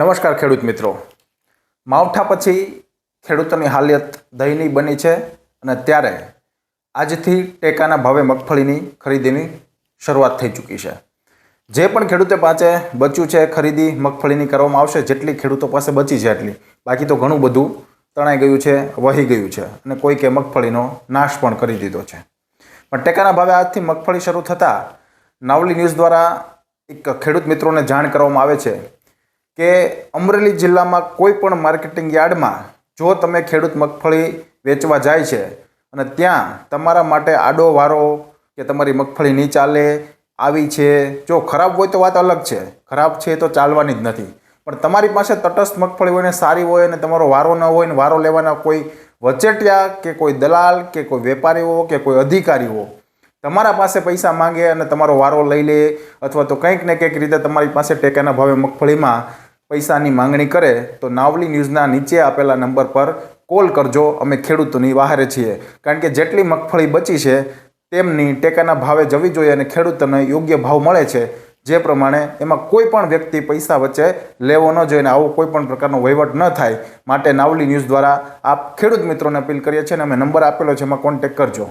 નમસ્કાર ખેડૂત મિત્રો. માવઠા પછી ખેડૂતોની હાલત દયનીય બની છે અને ત્યારે આજથી ટેકાના ભાવે મગફળીની ખરીદીની શરૂઆત થઈ ચૂકી છે. જે પણ ખેડૂતે પાસે બચ્યું છે, ખરીદી મગફળીની કરવામાં આવશે, જેટલી ખેડૂતો પાસે બચી છે એટલી. બાકી તો ઘણું બધું તણાઈ ગયું છે, વહી ગયું છે અને કોઈકે મગફળીનો નાશ પણ કરી દીધો છે. પણ ટેકાના ભાવે આજથી મગફળી શરૂ થતાં નાવલી ન્યૂઝ દ્વારા એક ખેડૂત મિત્રોને જાણ કરવામાં આવે છે કે અમરેલી જિલ્લામાં કોઈ પણ માર્કેટિંગ યાર્ડમાં જો તમે ખેડૂત મગફળી વેચવા જાય છે અને ત્યાં તમારા માટે આડો વારો કે તમારી મગફળી નહીં ચાલે, આવી છે, જો ખરાબ હોય તો વાત અલગ છે. ખરાબ છે તો ચાલવાની જ નથી. પણ તમારી પાસે તટસ્થ મગફળી હોય ને સારી હોય અને તમારો વારો ન હોય ને વારો લેવાના કોઈ વચેટિયા કે કોઈ દલાલ કે કોઈ વેપારીઓ કે કોઈ અધિકારીઓ તમારા પાસે પૈસા માંગે અને તમારો વારો લઈ લે અથવા તો કંઈક ને કંઈક રીતે તમારી પાસે ટેકાના ભાવે મગફળીમાં પૈસાની માંગણી કરે તો નાવલી ન્યૂઝના નીચે આપેલા નંબર પર કોલ કરજો, અમે ખેડૂતોની વાહરે છીએ. કારણ કે જેટલી મગફળી બચી છે, તેમની ટેકાના ભાવે જવી જોઈએ અને ખેડૂતોને યોગ્ય ભાવ મળે છે. જે પ્રમાણે એમાં કોઈ પણ વ્યક્તિ પૈસા વચ્ચે લેવો ન જોઈએ અને આવો કોઈ પણ પ્રકારનો વહીવટ ન થાય માટે નાવલી ન્યૂઝ દ્વારા આપ ખેડૂત મિત્રોને અપીલ કરીએ છીએ અને અમે નંબર આપેલો છે, એમાં કોન્ટેક કરજો.